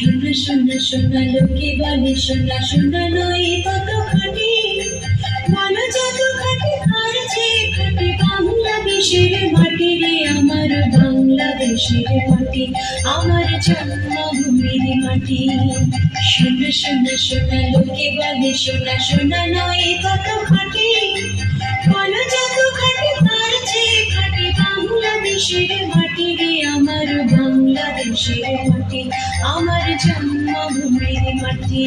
শোনা শোনা শোনা, লোকে বলে শোনা শোনা, নয় তত খাটি ভালো যত খাটি আর যে খাটি বাংলাদেশের মাটি রে, আমার বাংলাদেশের মাটি, আমার জন্মভূমির মাটি। শোনা শোনা শোনা, লোকে বলে শোনা শোনা, নয় তত খাটি ভালো যত খাটি আর যে খাটি বাংলাদেশের বাংলাদেশের মাটি আমার জন্মভূমির মাটি।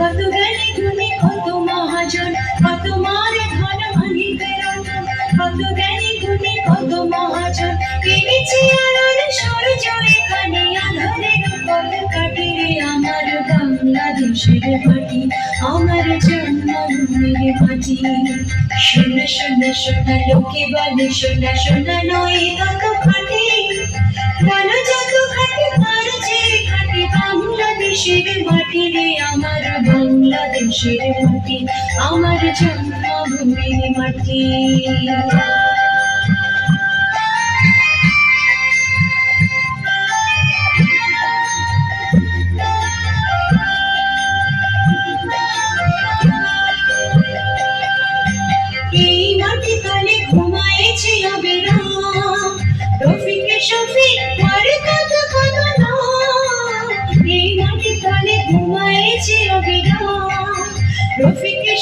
কত জ্ঞানী গুণী কত মহাজন, কত মার ধন অনেক রতন কত জ্ঞানী গুণী কত মহাজন। এনেছি আলোর সূর্য এখানে, আধারের পথ কাটে আমার বাংলাদেশের মাটি আমার জন্মভূমির মাটি শোনা শোনা শোনা, লোকে বলে, শোনা শোনা, নয় তত খাটে বলো যত খাটে যে খাটে বাংলাদেশের মাটি রে বাংলাদেশের মাটি আমার জন্মভূমির মাটি।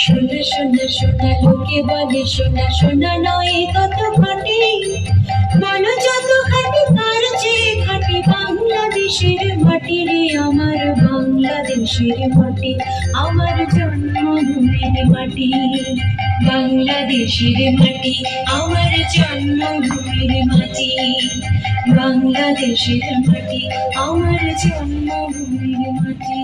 শোনা শোনা শোনা, লোকে বলে শোনা শোনা নয় তত খাটি বলো যত খাটি তার যে খাটি বাংলাদেশের মাটি রে, আমার বাংলাদেশের মাটি আমার জন্মভূমির মাটি বাংলাদেশের মাটি আমার জন্মভূমির মাটি বাংলাদেশের মাটি আমার জন্মভূমির মাটি